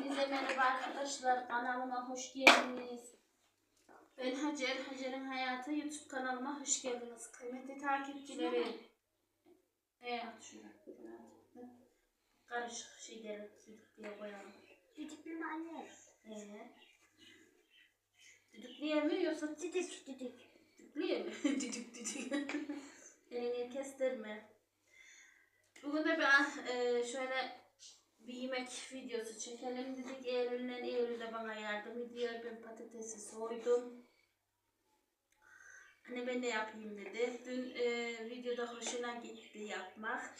Hepinize merhaba arkadaşlar. Kanalıma hoş geldiniz. Ben Hacer. Hacer'in Hayatı YouTube kanalıma hoş geldiniz. Kıymetli takipçilerim. Evet şurada. Karışık şeyleri düdüklüye koyalım. Düdüklü anne. Evet. Düdüklüye mi yoksa Düdük düdük. düdüklüye mi? düdük düdük. Elini kestirme. Bugün de ben e, şöyle bir yemek videosu çekelim dedik. Eylül'le Eylül de bana yardım ediyor. Ben patatesi soydum. Anne ben de yapayım dedi. Dün e, videoda hoşuna gitti yapmak.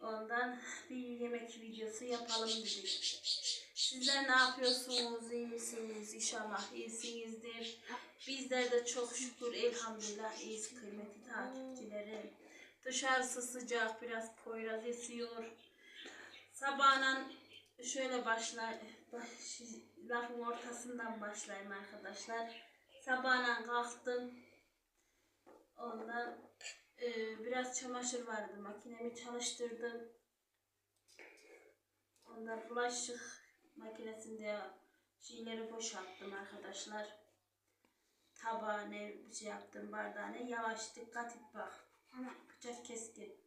Ondan bir yemek videosu yapalım dedik. Sizler ne yapıyorsunuz? İyi misiniz? İnşallah iyisinizdir. Bizler de çok şükür elhamdülillah iyiyiz kıymetli takipçilerim. Dışarısı sıcak, biraz poyraz esiyor. Sabahdan şöyle başlar, baş, lafın ortasından başlayayım arkadaşlar. Sabahdan kalktım. Ondan e, biraz çamaşır vardı. Makinemi çalıştırdım. Ondan bulaşık makinesinde şeyleri boşalttım arkadaşlar. Tabağını şey yaptım bardağını. Yavaş dikkat et bak. Tamam. Bıçak keskin.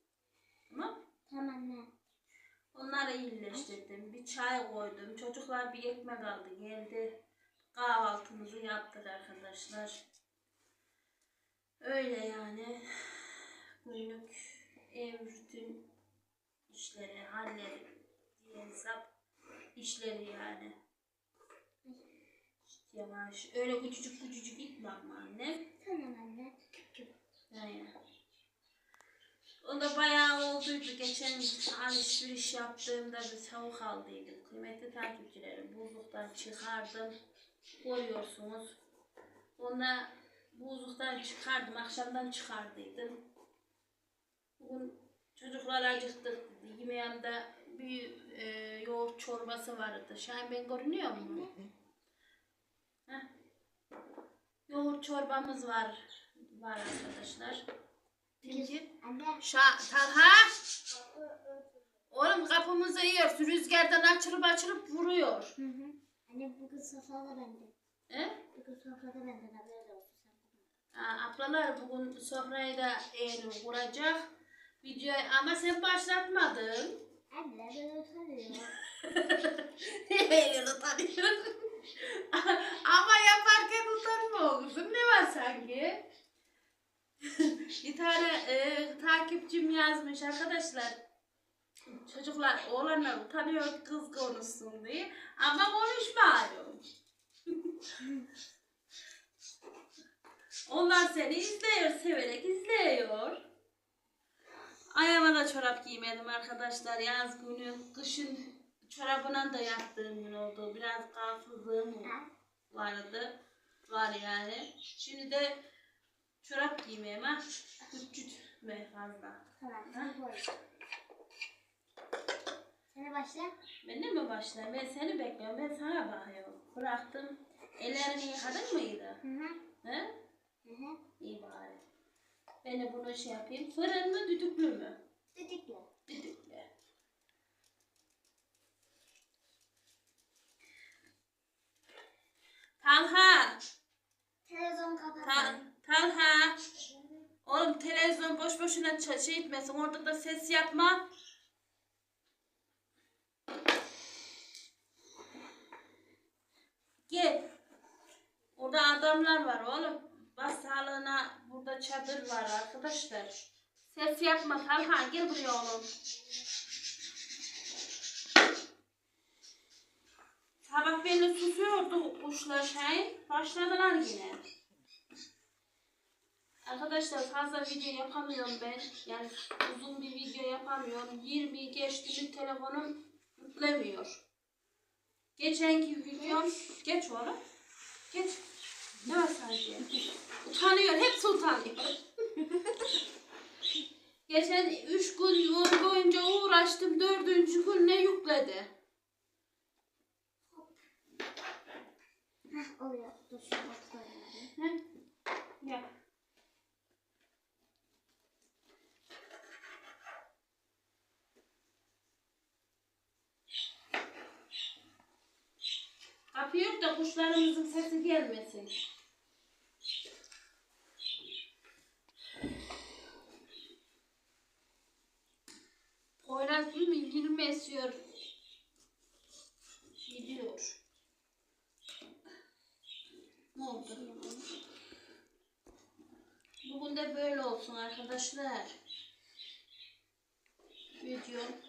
Tamam. Tamam. Onları iyileştirdim. Bir çay koydum. Çocuklar bir ekmek aldı geldi. Kahvaltımızı yaptık arkadaşlar. Öyle yani. Günlük ev rutin işleri, halleri diye hesap işleri yani. İşte yavaş. Öyle küçücük küçücük gitme ama anne. Tamam anne. Yani. O da bayağı olduydu. Geçen alışveriş yaptığımda bir tavuk aldıydım. Kıymetli takipçilerim. Buzluktan çıkardım. Görüyorsunuz. Onda buzluktan çıkardım. Akşamdan çıkardıydım. Bugün çocuklar acıktık. Yemeğimde bir e, yoğurt çorbası vardı. Şahin ben görünüyor mu? Heh. Yoğurt çorbamız var. Var arkadaşlar. Şa Talha. Oğlum kapımızı yiyor. Rüzgardan açılıp açılıp vuruyor. Hı hı. Anne bugün sofrada bende. He? Bugün sofrada bende. Aa, ablalar bugün sofrayı da Eylül kuracak. Videoyu ama sen başlatmadın. Anne ben utanıyorum. Eylül utanıyor. ama yaparken utanma kızım. Ne var sanki? bir tane e, takipçim yazmış arkadaşlar. Çocuklar, oğlanlar utanıyor kız konuşsun diye. Ama konuşmuyor. Onlar seni izliyor, severek izliyor. Ayağıma da çorap giymedim arkadaşlar. Yaz günü, kışın çorabına da yattığım gün oldu. Biraz kalfızlığım vardı. Var yani. Şimdi de çorap giymeyeyim ha. Küçültme fazla. Tamam. Koy. Sen başla. Ben de mi başlayayım? Ben seni bekliyorum. Ben sana bakıyorum. Bıraktım. Ellerini yıkadın mıydı? Hı hı. He? Hı hı. İyi bari. Ben de bunu şey yapayım. Fırın mı düdüklü mü? Düdüklü. Talha. Televizyon kapat. Tal Talha. Oğlum televizyon ç- şey etmesin. Orada da ses yapma. Gel. Orada adamlar var oğlum. Bas sağlığına burada çadır var arkadaşlar. Ses yapma Talha gel buraya oğlum. Sabah beni susuyordu kuşlar şey. Başladılar yine. Arkadaşlar fazla video yapamıyorum ben. Yani uzun bir video yapamıyorum. 20 geçti mi telefonum yüklemiyor. Geçenki videom... Geç oğlum. Geç. Ne var sanki? Utanıyor. Hepsi utanıyor. Geçen 3 gün boyunca uğraştım. Dördüncü gün ne yükledi? Heh oluyor. Dur şu bak koyalım. Ne? Yap. Kapıyor da kuşlarımızın sesi gelmesin. Poyraz değil mi? İlgili esiyor? Gidiyor. Ne oldu? Bugün de böyle olsun arkadaşlar. Video.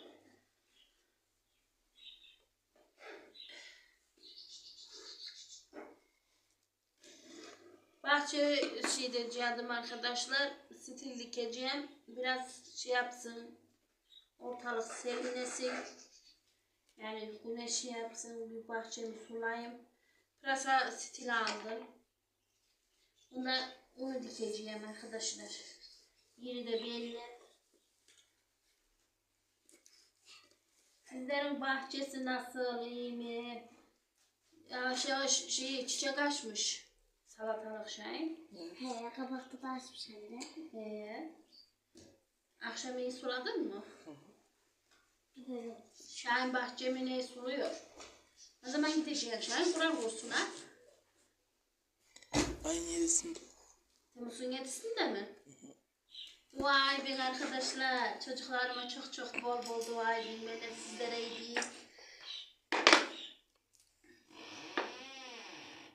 Bahçe şey diyeceğim arkadaşlar. Stil dikeceğim. Biraz şey yapsın. Ortalık serinlesin. Yani güneş yapsın. Bir bahçemi sulayayım. Da stil aldım. Bunda onu dikeceğim arkadaşlar. Yeri de belli. Sizlerin bahçesi nasıl? iyi mi? Ya şey, şey çiçek açmış. Salatalık şey. He kabakta da açmış anne. Ee, akşam iyi suladın mı? Evet. Şahin bahçemi ne suluyor? Ne zaman gideceğim Şahin? Kuran kursuna. Aynı yerisinde. Temmuz'un yedisinde mi? Vay be arkadaşlar. Çocuklarıma çok çok bol bol dua edeyim. Ben de sizlere edeyim.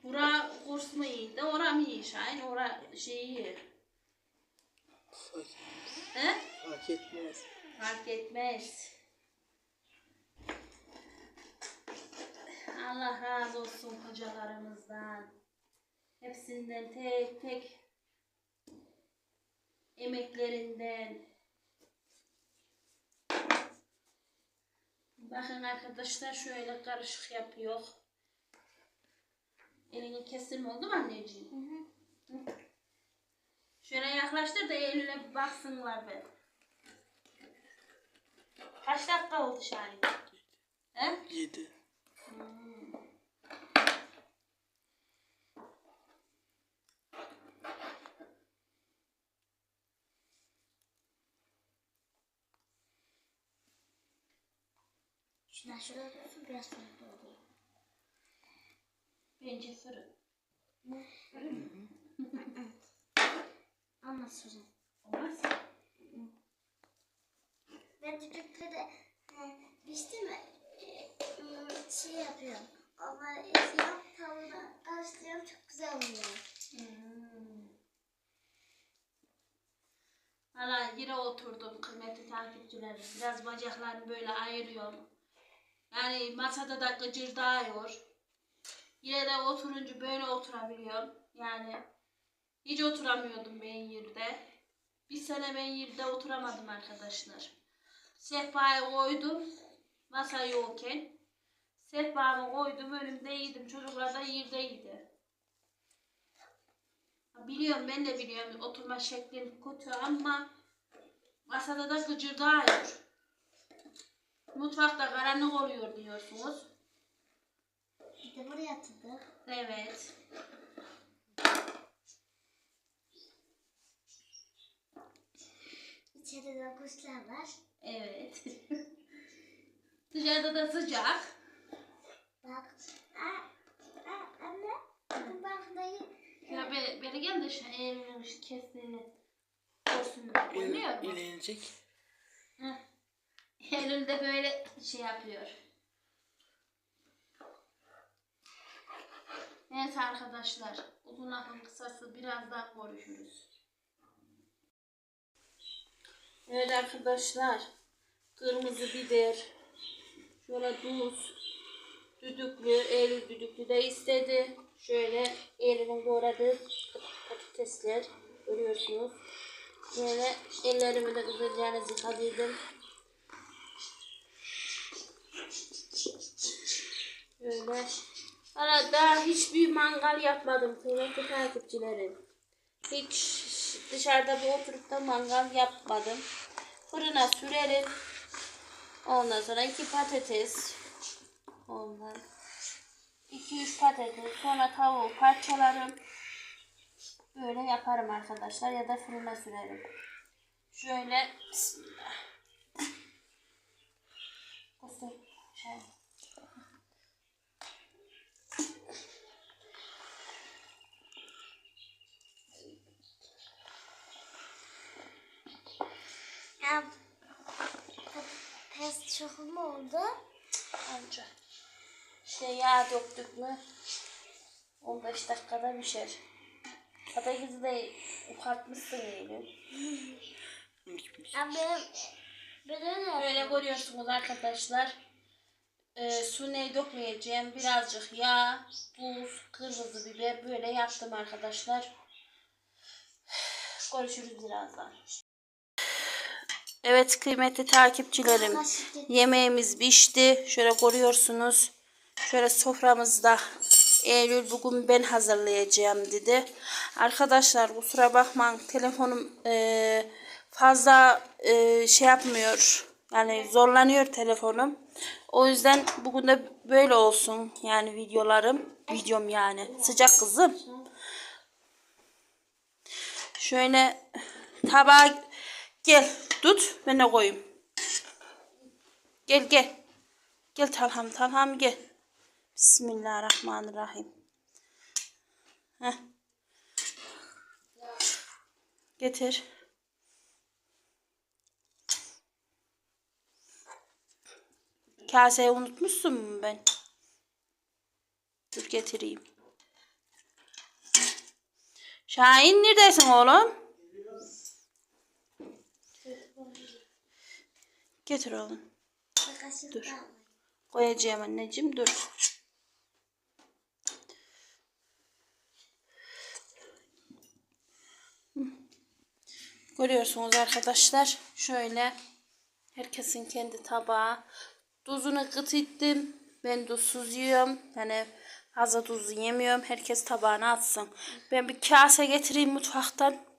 Bura kurs mu iyi de ora mı iyi Şahin? Ora şey iyi. Fark etmez. He? Fark etmez. Fark etmez. Allah razı olsun hocalarımızdan. Hepsinden tek tek emeklerinden. Bakın arkadaşlar şöyle karışık yapıyor. Elini kestirme oldu mu anneciğim? Hı hı. Şöyle yaklaştır da eline baksınlar be. Kaç dakika oldu Şahin? He? Yedi. Şuna şurada dursun biraz sonra oluyor. Bence fırın. Ama sonra. Olmaz. Ben e, pişti mi e, şey yapıyorum. Onları eziyorum, tavuğuna karıştırıyorum. Çok güzel oluyor. Hmm. Valla yine oturdum kıymetli takipçilerim. Biraz bacaklarımı böyle ayırıyorum. Yani masada da gıcırdağıyor. Yine de oturunca böyle oturabiliyorum. Yani hiç oturamıyordum ben yerde. Bir sene ben yerde oturamadım arkadaşlar. Sehpayı koydum. Masa yokken. Sehpamı koydum önümde yedim. Çocuklar da yerde Biliyorum ben de biliyorum oturma şeklim kötü ama masada da gıcırdağıyor. Mutfakta karanlık oluyor diyorsunuz. De buraya atıldık. Evet. İçeride de kuşlar var. Evet. Dışarıda da sıcak. Bak. Aa, aa, anne. Bu baklayı. Ya be, beni gel de şu kestiğini görsünler. Görmüyor İl, musun? ilenecek. Heh. Eylül de böyle şey yapıyor. Evet arkadaşlar. Uzun lafın kısası birazdan görüşürüz. Evet arkadaşlar. Kırmızı biber. Şöyle tuz. Düdüklü. Eylül düdüklü de istedi. Şöyle Eylül'ün doğradığı patatesler. Görüyorsunuz. Böyle ellerimi de güzelce yıkadım. Öyle. Daha hiçbir mangal yapmadım kıymetli takipçilerim. Hiç dışarıda bir oturup da mangal yapmadım. Fırına sürerim. Ondan sonra iki patates. Ondan. iki üç patates. Sonra tavuğu parçalarım. Böyle yaparım arkadaşlar ya da fırına sürerim. Şöyle bismillah. Kusur. Şöyle. Çok mu oldu? Anca. İşte yağ döktük mü 15 dakikada pişer. Patatesi de ufatmışsın Eylül. Ama benim de Böyle görüyorsunuz arkadaşlar. Ee, su ne dökmeyeceğim. Birazcık yağ, tuz, kırmızı biber böyle yaptım arkadaşlar. Görüşürüz birazdan. Evet kıymetli takipçilerim. Yemeğimiz pişti. Şöyle görüyorsunuz. Şöyle soframızda Eylül bugün ben hazırlayacağım dedi. Arkadaşlar kusura bakmayın telefonum eee, fazla eee, şey yapmıyor. Yani zorlanıyor telefonum. O yüzden bugün de böyle olsun yani videolarım. Videom yani. Sıcak kızım. Şöyle tabağa gel tut ben de koyayım. Gel gel. Gel Talham Talham gel. Bismillahirrahmanirrahim. Heh. Getir. Kaseyi unutmuşsun mu ben? Dur getireyim. Şahin neredesin oğlum? Getir oğlum. Dur. Koyacağım anneciğim dur. Görüyorsunuz arkadaşlar. Şöyle herkesin kendi tabağı. Tuzunu kıt ettim. Ben tuzsuz yiyorum. Yani fazla tuzlu yemiyorum. Herkes tabağına atsın. Ben bir kase getireyim mutfaktan.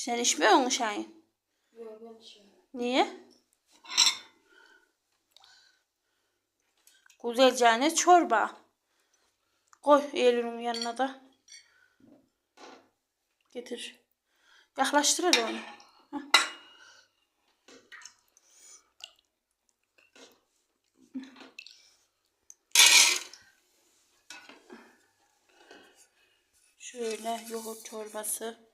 Sen içmiyor musun Şahin? Niye? Güzelce çorba. Koy Eylül'ün yanına da. Getir. Yaklaştır hadi onu. Şöyle yoğurt çorbası.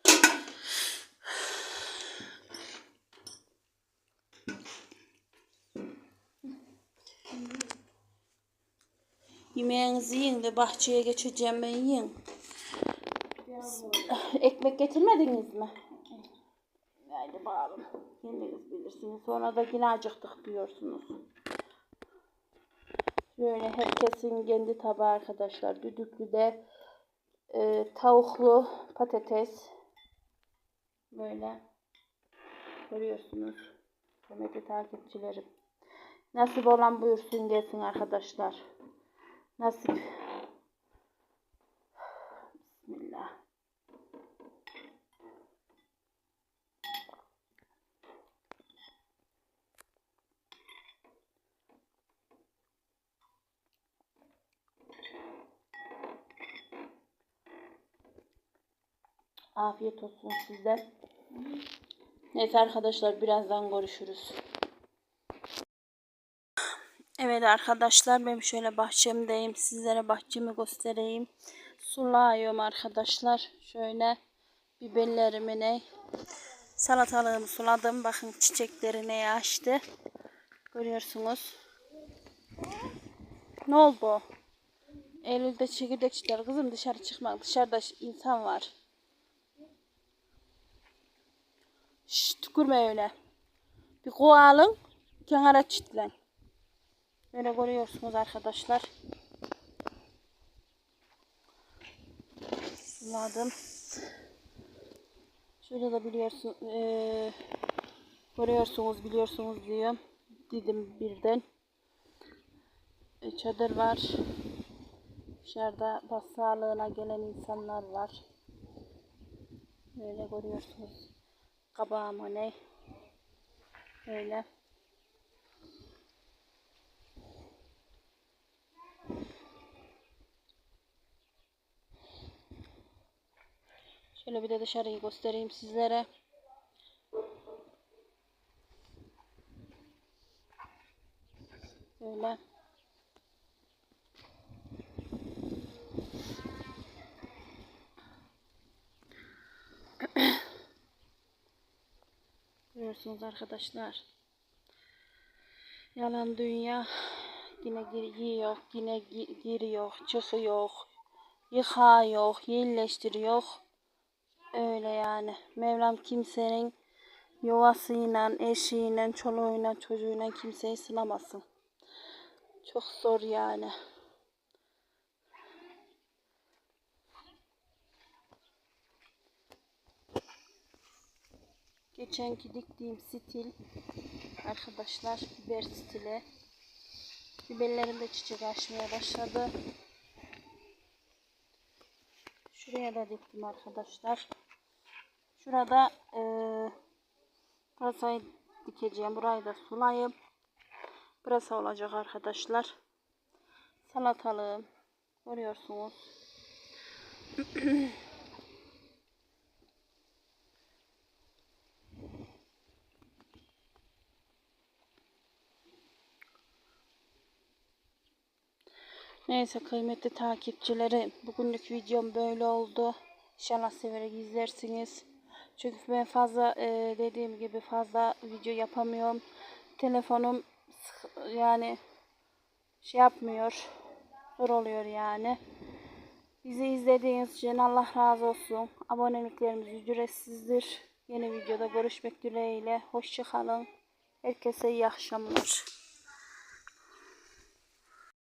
Yemeğinizi yiyin de bahçeye geçeceğim ben yiyin. Ekmek getirmediniz mi? Haydi bakalım. Kendiniz bilirsiniz. Sonra da yine acıktık diyorsunuz. Şöyle herkesin kendi tabağı arkadaşlar. Düdüklü de e, tavuklu patates. Böyle. Görüyorsunuz. Kıymetli takipçilerim. Nasip olan buyursun gelsin arkadaşlar. Nasip. Bismillah. Afiyet olsun size. Neyse arkadaşlar birazdan görüşürüz. Evet arkadaşlar ben şöyle bahçemdeyim. Sizlere bahçemi göstereyim. Sulayıyorum arkadaşlar. Şöyle biberlerimi ne salatalığımı suladım. Bakın çiçekleri ne açtı. Görüyorsunuz. Ne oldu? Eylül'de çekirdek çitler. Kızım dışarı çıkmak. Dışarıda insan var. Şşş tükürme öyle. Bir kova alın. Kenara çitlen. Böyle görüyorsunuz arkadaşlar. Suladım. Şöyle de biliyorsun, eee, görüyorsunuz biliyorsunuz diyorum. Dedim birden. E, çadır var. Dışarıda bas sağlığına gelen insanlar var. Böyle görüyorsunuz. Kabağım ne? Böyle. Şöyle bir de dışarıyı göstereyim sizlere. Böyle. Görüyorsunuz arkadaşlar. Yalan dünya yine giriyor, yine giriyor, çıkıyor, yıkıyor, yerleştiriyor. Öyle yani. Mevlam kimsenin yuvasıyla, eşiyle, çoluğuyla, çocuğuyla kimseyi sınamasın. Çok zor yani. Geçenki diktiğim stil arkadaşlar biber stili. Biberlerim de çiçek açmaya başladı. Şuraya da diktim arkadaşlar. Şurada eee pırasayı dikeceğim. Burayı da sulayıp pırasa olacak arkadaşlar. Salatalığım. Görüyorsunuz. Neyse kıymetli takipçileri bugünlük videom böyle oldu. İnşallah severek izlersiniz. Çünkü ben fazla e, dediğim gibi fazla video yapamıyorum. Telefonum yani şey yapmıyor. Zor oluyor yani. Bizi izlediğiniz için Allah razı olsun. Aboneliklerimiz ücretsizdir. Yeni videoda görüşmek dileğiyle. Hoşçakalın. Herkese iyi akşamlar.